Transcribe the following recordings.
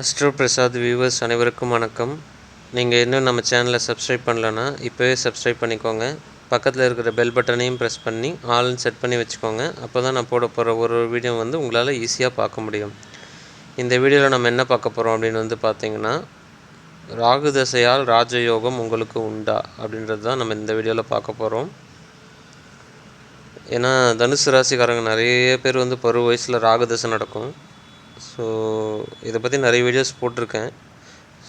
Astro Prasad viewers அனைவருக்கும் வணக்கம். நீங்கள் இன்னும் நம்ம சேனலை சப்ஸ்கிரைப் பண்ணலன்னா இப்போவே சப்ஸ்கிரைப் பண்ணிக்கோங்க. பக்கத்தில் இருக்கிற பெல் பட்டனையும் ப்ரெஸ் பண்ணி ஆல்னு செட் பண்ணி வச்சுக்கோங்க. அப்போ தான் நான் போட போகிற ஒரு ஒரு வீடியோ வந்து உங்களால் ஈஸியாக பார்க்க முடியும். இந்த வீடியோவில் நம்ம என்ன பார்க்க போகிறோம் அப்படின்னு வந்து பார்த்தீங்கன்னா ராகு தசையால் ராஜயோகம் உங்களுக்கு உண்டா அப்படின்றது தான் நம்ம இந்த வீடியோவில் பார்க்க போகிறோம் ஏன்னா தனுசு ராசிக்காரங்க நிறைய பேர் வந்து பருவ வயசில் ராகு தசை நடக்கும். ஸோ இதை பற்றி நிறைய வீடியோஸ் போட்டிருக்கேன்.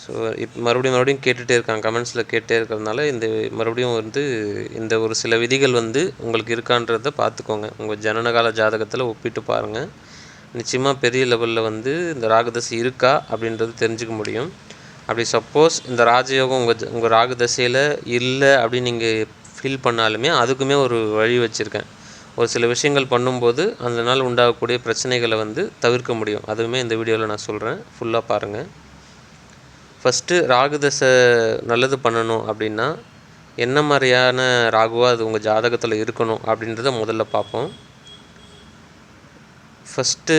ஸோ இப்போ மறுபடியும் மறுபடியும் கேட்டுகிட்டே இருக்காங்க. கமெண்ட்ஸில் கேட்டே இருக்கிறதுனால இந்த மறுபடியும் வந்து இந்த ஒரு சில விதிகள் வந்து உங்களுக்கு இருக்கான்றத பார்த்துக்கோங்க. உங்கள் ஜனனகால ஜாதகத்தில் ஒப்பிட்டு பாருங்கள் நிச்சயமாக பெரிய லெவலில் வந்து இந்த ராகுதசை இருக்கா அப்படின்றது தெரிஞ்சுக்க முடியும். அப்படி சப்போஸ் இந்த ராஜயோகம் உங்கள் உங்கள் ராகுதசையில் இல்லை அப்படின்னு நீங்கள் ஃபீல் பண்ணாலுமே அதுக்குமே ஒரு வழி வச்சுருக்கேன். ஒரு சில விஷயங்கள் பண்ணும்போது அந்த நாள் உண்டாகக்கூடிய பிரச்சனைகளை வந்து தவிர்க்க முடியும். அதுவுமே இந்த வீடியோவில் நான் சொல்கிறேன் ஃபுல்லாக பாருங்கள் ஃபஸ்ட்டு ராகு தசை நல்லது பண்ணணும் அப்படின்னா என்ன மாதிரியான ராகுவா அது உங்கள் ஜாதகத்தில் இருக்கணும் அப்படின்றத முதல்ல பார்ப்போம். ஃபஸ்ட்டு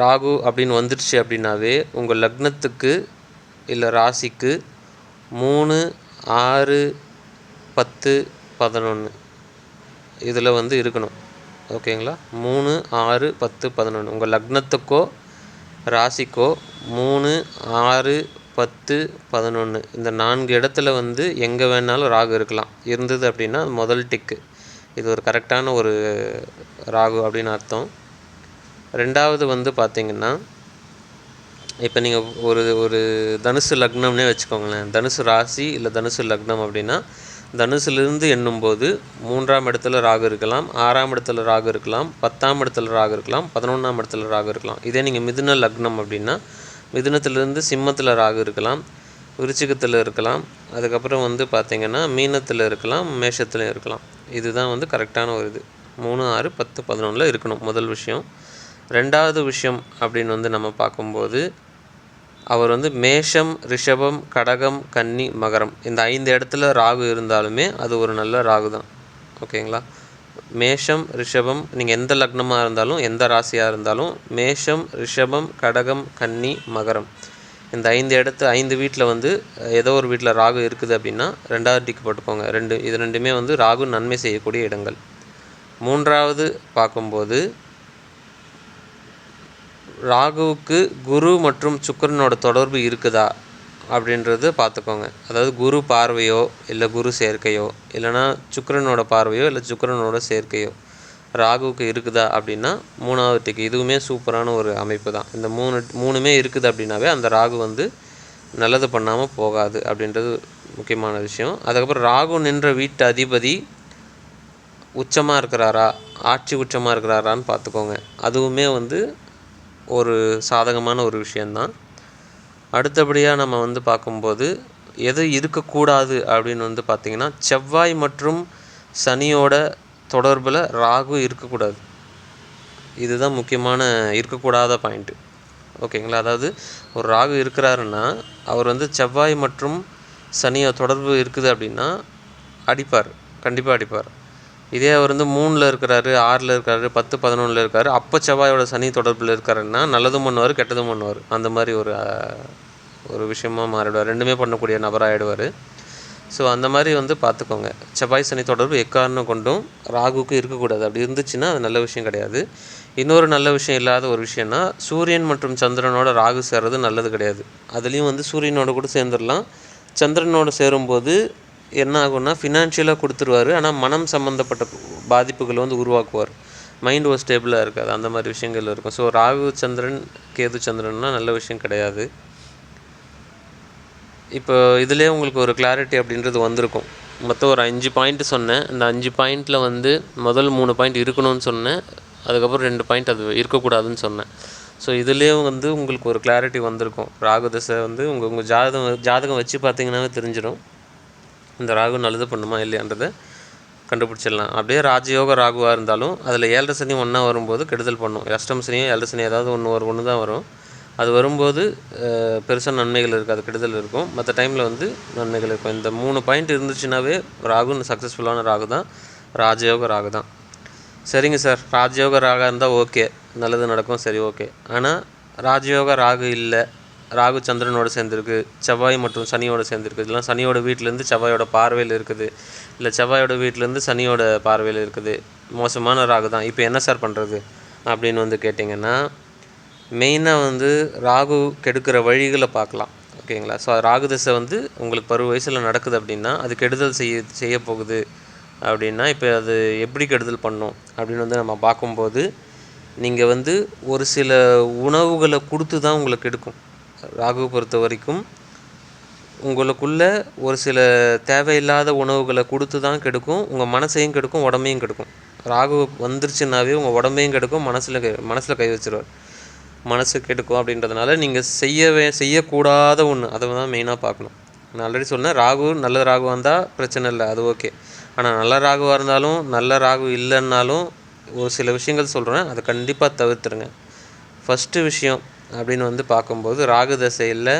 ராகு அப்படின்னு வந்துடுச்சு அப்படின்னாவே உங்கள் லக்னத்துக்கு இல்லை ராசிக்கு மூணு ஆறு பத்து பதினொன்று இதில் வந்து இருக்கணும். ஓகேங்களா? மூணு ஆறு பத்து பதினொன்று உங்கள் லக்னத்துக்கோ ராசிக்கோ மூணு ஆறு பத்து பதினொன்று இந்த நான்கு இடத்துல வந்து எங்கே வேணாலும் ராகு இருக்கலாம். இருந்தது அப்படின்னா முதல் டிக்கு. இது ஒரு கரெக்டான ஒரு ராகு அப்படின்னு அர்த்தம். ரெண்டாவது வந்து பார்த்திங்கன்னா இப்போ நீங்கள் ஒரு ஒரு தனுசு லக்னம்னே வச்சுக்கோங்களேன். தனுசு ராசி இல்லை தனுசு லக்னம் அப்படின்னா தனுசிலிருந்து எண்ணும்போது மூன்றாம் இடத்துல ராகு இருக்கலாம் ஆறாம் இடத்துல ராகு இருக்கலாம் பத்தாம் இடத்துல ராகு இருக்கலாம் பதினொன்றாம் இடத்துல ராகு இருக்கலாம். இதே நீங்கள் மிதுன லக்னம் அப்படின்னா மிதுனத்திலிருந்து சிம்மத்தில் ராகு இருக்கலாம் விருச்சிகத்தில் இருக்கலாம் அதுக்கப்புறம் வந்து பார்த்திங்கன்னா மீனத்தில் இருக்கலாம் மேஷத்துலையும் இருக்கலாம். இதுதான் வந்து கரெக்டான ஒரு இது. மூணு ஆறு பத்து பதினொன்றில் இருக்கணும் முதல் விஷயம். ரெண்டாவது விஷயம் அப்படின்னு வந்து நம்ம பார்க்கும்போது அவர் வந்து மேஷம் ரிஷபம் கடகம் கன்னி மகரம். இந்த ஐந்து இடத்துல ராகு இருந்தாலுமே அது ஒரு நல்ல ராகு தான் ஓகேங்களா? மேஷம் ரிஷபம் நீங்கள் எந்த லக்னமாக இருந்தாலும் எந்த ராசியாக இருந்தாலும் மேஷம் ரிஷபம் கடகம் கன்னி மகரம். இந்த ஐந்து இடத்து ஐந்து வீட்டில் வந்து ஏதோ ஒரு வீட்டில் ராகு இருக்குது அப்படின்னா ரெண்டாவது டிக்கு போட்டுக்கோங்க. ரெண்டு இது ரெண்டுமே வந்து ராகு நன்மை செய்யக்கூடிய இடங்கள். மூன்றாவது பார்க்கும்போது ராகுவுக்கு குரு மற்றும் சுக்கரனோட தொடர்பு இருக்குதா அப்படின்றது பார்த்துக்கோங்க. அதாவது குரு பார்வையோ இல்லை குரு சேர்க்கையோ இல்லைனா சுக்கரனோட பார்வையோ இல்லை சுக்கரனோட சேர்க்கையோ ராகுவுக்கு இருக்குதா அப்படின்னா மூணாவது டிக்கு இதுவுமே சூப்பரான ஒரு அமைப்பு தான். இந்த மூணு மூணுமே இருக்குது அப்படின்னாவே அந்த ராகு வந்து நல்லது பண்ணாமல் போகாது அப்படின்றது முக்கியமான விஷயம். அதுக்கப்புறம் ராகு நின்ற வீட்டு அதிபதி உச்சமாக இருக்கிறாரா ஆட்சி உச்சமாக இருக்கிறாரான்னு பார்த்துக்கோங்க. அதுவுமே வந்து ஒரு சாதகமான ஒரு விஷயந்தான். அடுத்தபடியாக நம்ம வந்து பார்க்கும்போது எது இருக்கக்கூடாது அப்படின்னு வந்து பார்த்திங்கன்னா செவ்வாய் மற்றும் சனியோட தொடர்பில் ராகு இருக்கக்கூடாது. இதுதான் முக்கியமான இருக்கக்கூடாத பாயிண்ட்டு ஓகேங்களா? அதாவது ஒரு ராகு இருக்கிறாருன்னா அவர் வந்து செவ்வாய் மற்றும் சனியை தொடர்பு இருக்குது அப்படின்னா அடிப்பார். கண்டிப்பாக அடிப்பார். இதே அவர் வந்து மூணில் இருக்கிறாரு ஆறில் இருக்கிறாரு பத்து பதினொன்றில் இருக்கார். அப்போ செவ்வாயோட சனி தொடர்பில் இருக்காருன்னா நல்லதும் பண்ணுவார் கெட்டதும் பண்ணுவார். அந்த மாதிரி ஒரு ஒரு விஷயமா மாறிடுவார். ரெண்டுமே பண்ணக்கூடிய நபராகிடுவார் ஸோ அந்த மாதிரி வந்து பார்த்துக்கோங்க. செவ்வாய் சனி தொடர்பு எக்காரணம் கொண்டும் ராகுக்கு இருக்கக்கூடாது. அப்படி இருந்துச்சுன்னா அது நல்ல விஷயம் கிடையாது. இன்னொரு நல்ல விஷயம் இல்லாத ஒரு விஷயம்னா சூரியன் மற்றும் சந்திரனோட ராகு சேர்றது நல்லது கிடையாது. அதுலேயும் வந்து சூரியனோட கூட சேர்ந்துடலாம் சந்திரனோட சேரும்போது என்ன ஆகும்னா ஃபினான்ஷியலாக கொடுத்துருவார். ஆனால் மனம் சம்மந்தப்பட்ட பாதிப்புகளை வந்து உருவாக்குவார். மைண்ட் ஒரு ஸ்டேபிளாக இருக்காது. அந்த மாதிரி விஷயங்கள் இருக்கும். ஸோ ராகு சந்திரன் கேது சந்திரன்னா நல்ல விஷயம் கிடையாது. இப்போ இதிலே உங்களுக்கு ஒரு கிளாரிட்டி அப்படின்றது வந்திருக்கும். மொத்தம் ஒரு அஞ்சு பாயிண்ட் சொன்னேன். இந்த அஞ்சு பாயிண்ட்டில் வந்து முதல் மூணு பாயிண்ட் இருக்கணும்னு சொன்னேன். அதுக்கப்புறம் ரெண்டு பாயிண்ட் அது இருக்கக்கூடாதுன்னு சொன்னேன். ஸோ இதுலேயும் வந்து உங்களுக்கு ஒரு கிளாரிட்டி வந்திருக்கும். ராகு தசை வந்து உங்கள் உங்கள் ஜாதகம் ஜாதகம் வச்சு பார்த்தீங்கன்னாவே தெரிஞ்சிடும். இந்த ராகு நல்லது பண்ணுமா இல்லையான்றதை கண்டுபிடிச்சிடலாம். அப்படியே ராஜயோக ராகுவாக இருந்தாலும் அதில் ஏழரை சனி ஒன்றா வரும்போது கெடுதல் பண்ணும். அஷ்டம் சனியும் ஏழரை சனி ஏதாவது ஒன்று ஒரு ஒன்று தான் வரும். அது வரும்போது பெருசாக நன்மைகள் இருக்காது கெடுதல் இருக்கும். மற்ற டைமில் வந்து நன்மைகள் இருக்கும். இந்த மூணு பாயிண்ட் இருந்துச்சுனாவே ராகுன்னு சக்ஸஸ்ஃபுல்லான ராகு தான் ராஜயோக ராகு தான். சரிங்க சார். ராஜயோக ராகா இருந்தால் ஓகே. நல்லது நடக்கும். சரி ஓகே. ஆனால் ராஜயோக ராகு இல்லை. ராகு சந்திரனோட சேர்ந்துருக்கு செவ்வாய் மற்றும் சனியோடு சேர்ந்துருக்கு. இதெல்லாம் சனியோட வீட்டிலேருந்து செவ்வாயோட பார்வையில் இருக்குது. இல்லை செவ்வாயோட வீட்டிலேருந்து சனியோட பார்வையில் இருக்குது. மோசமான ராகு தான். இப்போ என்ன சார் பண்ணுறது அப்படின்னு வந்து கேட்டிங்கன்னா மெயினாக வந்து ராகு கெடுக்கிற வழிகளை பார்க்கலாம். ஓகேங்களா ஸோ ராகு தசை வந்து உங்களுக்கு பருவ வயசில் நடக்குது அப்படின்னா அது கெடுதல் செய்ய செய்ய போகுது அப்படின்னா இப்போ அது எப்படி கெடுதல் பண்ணும் அப்படின்னு வந்து நம்ம பார்க்கும்போது நீங்கள் வந்து ஒரு சில உணவுகளை கொடுத்து தான் உங்களுக்கு எடுக்கும் ராகு பொறுத்த வரைக்கும் உங்களுக்குள்ள ஒரு சில தேவையில்லாத உணவுகளை கொடுத்து தான் கெடுக்கும் உங்கள் மனசையும் கெடுக்கும் உடம்பையும் கெடுக்கும். ராகு வந்துருச்சுனாவே உங்கள் உடம்பையும் கெடுக்கும் மனசில் கை மனசில் கை வச்சிருவார். மனசு கெடுக்கும் அப்படின்றதுனால நீங்கள் செய்யவே செய்யக்கூடாத ஒன்று அதை தான் மெயினாக பார்க்கணும். நான் ஆல்ரெடி சொன்னேன் ராகு நல்ல ராகு வந்தால் பிரச்சனை இல்லை அது ஓகே ஆனால் நல்ல ராகுவாக இருந்தாலும் நல்ல ராகு இல்லைன்னாலும் ஒரு சில விஷயங்கள் சொல்கிறேன் அதை கண்டிப்பாக தவிர்த்துருங்க. ஃபஸ்ட்டு விஷயம் அப்படின்னு வந்து பார்க்கும்போது ராகு தசையில்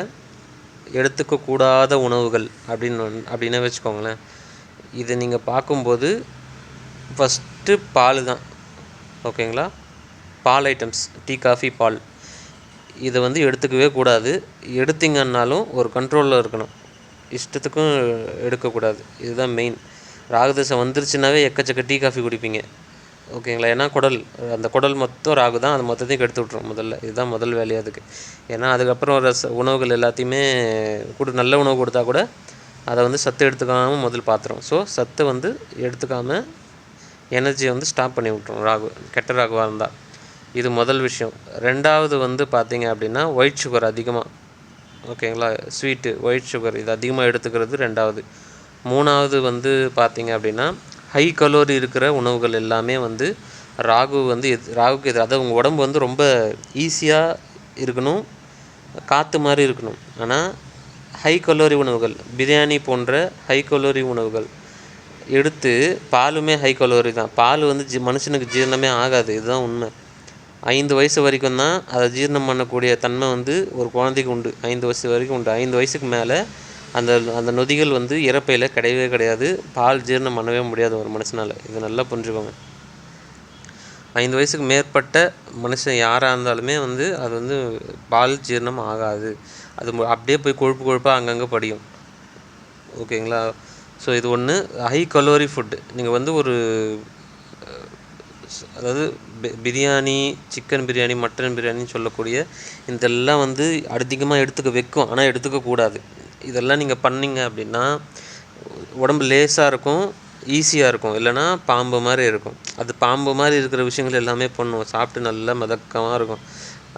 எடுத்துக்கக்கூடாத உணவுகள் அப்படின்னு வந்து அப்படின்னு வச்சுக்கோங்களேன். இது நீங்கள் பார்க்கும்போது ஃபஸ்ட்டு பால் தான் ஓகேங்களா? பால் ஐட்டம்ஸ் டீ காஃபி பால். இதை வந்து எடுத்துக்கவே கூடாது. எடுத்தீங்கன்னாலும் ஒரு கண்ட்ரோலில் இருக்கணும். இஷ்டத்துக்கும் எடுக்கக்கூடாது. இதுதான் மெயின் ராகுதசை வந்துருச்சுனாவே எக்கச்சக்க டீ காஃபி குடிப்பீங்க. ஓகேங்களா? ஏன்னா குடல் அந்த குடல் மொத்தம் ராகு தான் அது மொத்தத்தையும் கெடுத்து விட்ரும் முதல்ல. இதுதான் முதல் வேலையை அதுக்கு. ஏன்னா அதுக்கப்புறம் ரச உணவுகள் எல்லாத்தையுமே கொடு நல்ல உணவு கொடுத்தா கூட அதை வந்து சத்து எடுத்துக்காமல் முதல் பாத்திரம். ஸோ சத்து வந்து எடுத்துக்காமல் எனர்ஜியை வந்து ஸ்டாப் பண்ணி விட்ரும் ராகு கெட்ட ராகுவாக இருந்தால் இது முதல் விஷயம். ரெண்டாவது வந்து பார்த்திங்க அப்படின்னா ஒயிட் சுகர் அதிகமாக ஓகேங்களா? ஸ்வீட்டு ஒயிட் சுகர் இது அதிகமாக எடுத்துக்கிறது ரெண்டாவது. மூணாவது வந்து பார்த்திங்க அப்படின்னா ஹை கலோரி இருக்கிற உணவுகள் எல்லாமே வந்து ராகு வந்து எது ராகுக்கு எது அதாவது உங்கள் உடம்பு வந்து ரொம்ப ஈஸியாக இருக்கணும் காற்று மாதிரி இருக்கணும். ஆனால் ஹை கலோரி உணவுகள் பிரியாணி போன்ற ஹை கலோரி உணவுகள் எடுத்து பாலுமே ஹை கலோரி தான். பால் வந்து ஜி மனுஷனுக்கு ஜீரணமே ஆகாது இதுதான் உண்மை. ஐந்து வயசு வரைக்கும் தான் அதை ஜீரணம் பண்ணக்கூடிய தன்மை வந்து ஒரு குழந்தைக்கு உண்டு. ஐந்து வயசு வரைக்கும் உண்டு. ஐந்து வயசுக்கு மேலே அந்த அந்த நொதிகள் வந்து இறப்பையில் கிடையவே கிடையாது. பால் ஜீரணம் பண்ணவே முடியாது ஒரு மனுஷனால். இது நல்லா புரிஞ்சுக்கோங்க. ஐந்து வயசுக்கு மேற்பட்ட மனுஷன் யாராக இருந்தாலுமே வந்து அது வந்து பால் ஜீரணம் ஆகாது. அது அப்படியே போய் கொழுப்பு கொழுப்பாக அங்கங்கே படியும். ஓகேங்களா? ஸோ இது ஒன்று ஹை கலோரி ஃபுட்டு நீங்கள் வந்து ஒரு அதாவது பிரியாணி சிக்கன் பிரியாணி மட்டன் பிரியாணின்னு சொல்லக்கூடிய இதெல்லாம் வந்து அதிகமாக எடுத்துக்க வைக்கும். ஆனால் எடுத்துக்கக்கூடாது இதெல்லாம் நீங்கள் பண்ணிங்க அப்படின்னா உடம்பு லேசாக இருக்கும் ஈஸியாக இருக்கும். இல்லைன்னா பாம்பு மாதிரி இருக்கும். அது பாம்பு மாதிரி இருக்கிற விஷயங்கள் எல்லாமே பண்ணும். சாப்பிட்டு நல்லா மிதக்கமாக இருக்கும்.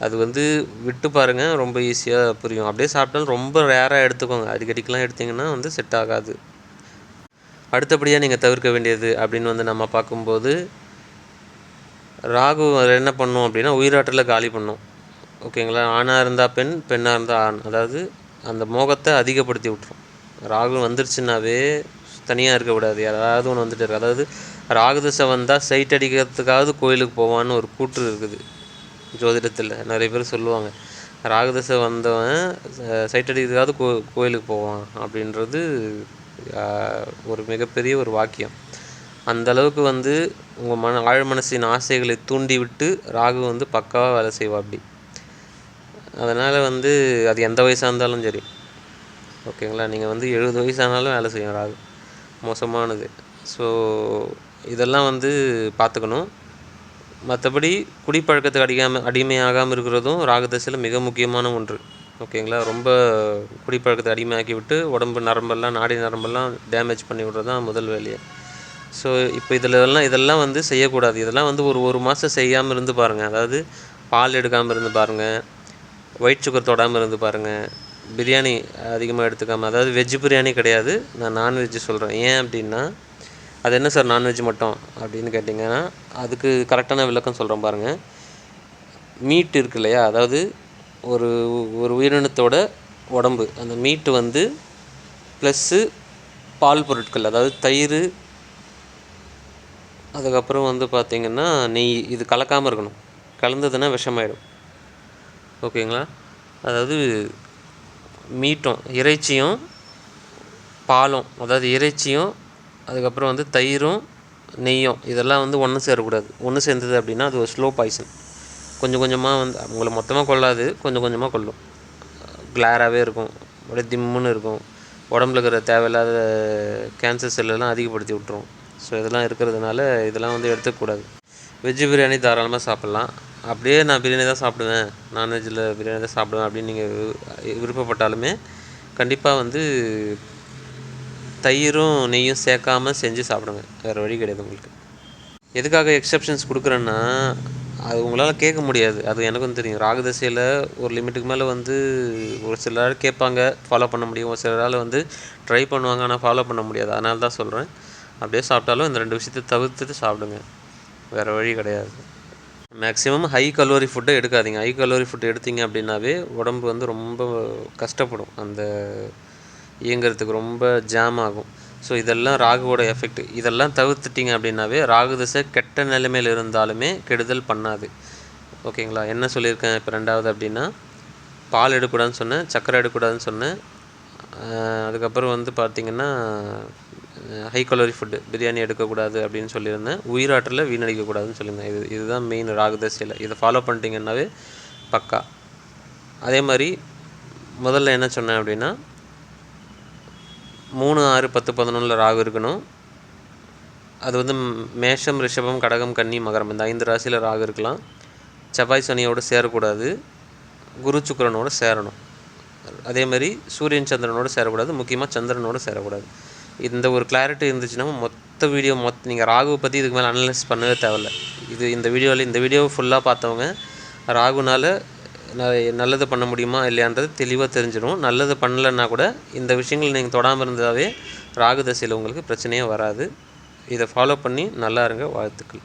அது வந்து விட்டு பாருங்கள் ரொம்ப ஈஸியாக புரியும். அப்படியே சாப்பிட்டாலும் ரொம்ப ரேராக எடுத்துக்கோங்க. அடிக்கடிக்கெலாம் எடுத்திங்கன்னா வந்து செட் ஆகாது. அடுத்தபடியாக நீங்கள் தவிர்க்க வேண்டியது அப்படின்னு வந்து நம்ம பார்க்கும்போது ராகு என்ன பண்ணும் அப்படின்னா உயிராற்றலை காலி பண்ணும். ஓகேங்களா? ஆணாக இருந்தால் பெண் பெண்ணாக இருந்தால் ஆண். அதாவது அந்த மோகத்தை அதிகப்படுத்தி விட்ரும் ராகு வந்துருச்சுனாவே தனியாக இருக்கக்கூடாது யாராவது ஒன்று வந்துட்டு இருக்கு. அதாவது ராகு திசை வந்தால் சைட் அடிக்கிறதுக்காவது கோயிலுக்கு போவான்னு ஒரு கூற்று இருக்குது. ஜோதிடத்தில் நிறைய பேர் சொல்லுவாங்க. ராகு திசை வந்தவன் சைட் அடிக்கிறதுக்காவது கோ கோயிலுக்கு போவான் அப்படின்றது ஒரு மிகப்பெரிய ஒரு வாக்கியம். அந்த அளவுக்கு வந்து உங்கள் மன ஆழ் மனசின் ஆசைகளை தூண்டி விட்டு ராகு வந்து பக்காவாக வேலை செய்வா அப்படி. அதனால் வந்து அது எந்த வயசாக இருந்தாலும் சரி. ஓகேங்களா? நீங்கள் வந்து எழுபது வயசானாலும் வேலை செய்யும் ராகு. மோசமானது. ஸோ இதெல்லாம் வந்து பார்த்துக்கணும். மற்றபடி குடிப்பழக்கத்துக்கு அடிக்காமல் அடிமையாகாமல் இருக்கிறதும் ராகதசையில் மிக முக்கியமான ஒன்று. ஓகேங்களா? ரொம்ப குடிப்பழக்கத்தை அடிமையாக்கி விட்டு உடம்பு நரம்பெல்லாம் நாடி நரம்பெல்லாம் டேமேஜ் பண்ணி விட்றது தான் முதல் வேலையை. ஸோ இப்போ இதில் எல்லாம் இதெல்லாம் வந்து செய்யக்கூடாது. இதெல்லாம் வந்து ஒரு ஒரு மாதம் செய்யாமல் இருந்து பாருங்கள் அதாவது பால் எடுக்காமல் இருந்து பாருங்கள் ஒயிட் சுகர் தொடாமல் இருந்து பாருங்கள் பிரியாணி அதிகமாக எடுத்துக்காமல் அதாவது வெஜ் பிரியாணி கிடையாது. நான் நான்வெஜ்ஜு சொல்கிறேன் ஏன் அப்படின்னா அது என்ன சார் நான்வெஜ் மட்டும் அப்படின்னு கேட்டிங்கன்னா அதுக்கு கரெக்டான விளக்கம் சொல்கிறேன் பாருங்கள் மீட் இருக்கு இல்லையா? அதாவது ஒரு ஒரு உயிரினத்தோட உடம்பு. அந்த மீட்டு வந்து ப்ளஸ்ஸு பால் பொருட்கள் அதாவது தயிர் அதுக்கப்புறம் வந்து பார்த்திங்கன்னா நெய் இது கலக்காமல் இருக்கணும். கலந்ததுன்னா விஷமாயிடும். ஓகேங்களா? அதாவது மீட்டும் இறைச்சியும் பாலும் அதாவது இறைச்சியும் அதுக்கப்புறம் வந்து தயிரும் நெய்யும் இதெல்லாம் வந்து ஒன்று சேரக்கூடாது. ஒன்று சேர்ந்தது அப்படின்னா அது ஒரு ஸ்லோ பாய்சன் கொஞ்சம் கொஞ்சமாக வந்து உங்களை மொத்தமாக கொள்ளாது கொஞ்சம் கொஞ்சமாக கொல்லும் கிளாராகவே இருக்கும் அப்படியே திம்முன்னு இருக்கும். உடம்புல இருக்கிற தேவையில்லாத கேன்சர் செல்லெல்லாம் அதிகப்படுத்தி விட்ரும் ஸோ இதெல்லாம் இருக்கிறதுனால இதெல்லாம் வந்து எடுத்துக்கக்கூடாது. வெஜ்ஜு பிரியாணி தாராளமாக சாப்பிட்லாம். அப்படியே நான் பிரியாணி தான் சாப்பிடுவேன். நான்வெஜ்ஜில் பிரியாணி தான் சாப்பிடுவேன் அப்படின்னு நீங்கள் விருப்பப்பட்டாலுமே கண்டிப்பாக வந்து தயிரும் நெய்யும் சேர்க்காம செஞ்சு சாப்பிடுங்க வேறு வழி கிடையாது உங்களுக்கு. எதுக்காக எக்ஸப்ஷன்ஸ் கொடுக்குறேன்னா அது உங்களால் கேட்க முடியாது. அது எனக்கும் தெரியும். ராகதசையில் ஒரு லிமிட்டுக்கு மேலே வந்து ஒரு சிலர் கேட்பாங்க ஃபாலோ பண்ண முடியும். ஒரு சிலரால் வந்து ட்ரை பண்ணுவாங்க ஆனால் ஃபாலோ பண்ண முடியாது. அதனால தான் சொல்கிறேன் அப்படியே சாப்பிட்டாலும் இந்த ரெண்டு விஷயத்தை தவிர்த்துட்டு சாப்பிடுங்க. வேறு வழி கிடையாது. மேக்ஸிமம் ஹை கலோரி ஃபுட்டை எடுக்காதீங்க. ஹை கலோரி ஃபுட் எடுத்தீங்க அப்படின்னாவே உடம்பு வந்து ரொம்ப கஷ்டப்படும். அந்த இயங்கிறதுக்கு ரொம்ப ஜாம் ஆகும். ஸோ இதெல்லாம் ராகுவோட எஃபெக்ட் இதெல்லாம் தவிர்த்துட்டிங்க அப்படின்னாவே ராகு திசை கெட்ட நிலைமையில் இருந்தாலுமே கெடுதல் பண்ணாது. ஓகேங்களா என்ன சொல்லியிருக்கேன்? இப்போ ரெண்டாவது அப்படின்னா பால் எடுக்கூடாதுன்னு சொன்னேன் சக்கரை எடுக்கக்கூடாதுன்னு சொன்னேன். அதுக்கப்புறம் வந்து பார்த்திங்கன்னா ஹை கலோரி ஃபுட்டு பிரியாணி எடுக்கக்கூடாது அப்படின்னு சொல்லியிருந்தேன். உயிராற்றலை வீணடிக்கக்கூடாதுன்னு சொல்லியிருந்தேன். இது இதுதான் மெயின் ராகுதசையில். இதை ஃபாலோ பண்ணிட்டீங்கன்னாவே பக்கா. அதே மாதிரி முதல்ல என்ன சொன்னேன் அப்படின்னா மூணு ஆறு பத்து பதினொன்றில் ராகு இருக்கணும். அது வந்து மேஷம் ரிஷபம் கடகம் கன்னி மகரம். இந்த ஐந்து ராசியில் ராகு இருக்கலாம். செவ்வாய் சனியோடு சேரக்கூடாது. குரு சுக்கிரனோடு சேரணும். அதே மாதிரி சூரியன் சந்திரனோடு சேரக்கூடாது. முக்கியமாக சந்திரனோடு சேரக்கூடாது. இந்த ஒரு கிளாரிட்டி இருந்துச்சுன்னா மொத்த வீடியோ மொத்த நீங்கள் ராகுவை பற்றி இதுக்கு மேலே அனலைஸ் பண்ணவே தேவையில்ல. இது இந்த வீடியோவில் இந்த வீடியோ ஃபுல்லாக பார்த்தவங்க ராகுனால் ந- நல்லது பண்ண முடியுமா இல்லையான்றது தெளிவாக தெரிஞ்சிடும் நல்லது பண்ணலைன்னா கூட இந்த விஷயங்கள் நீங்கள் தொடாமல் இருந்தாவே ராகு தசையில் உங்களுக்கு பிரச்சனையே வராது. இதை ஃபாலோ பண்ணி நல்லா இருங்க. வாழ்த்துக்கள்.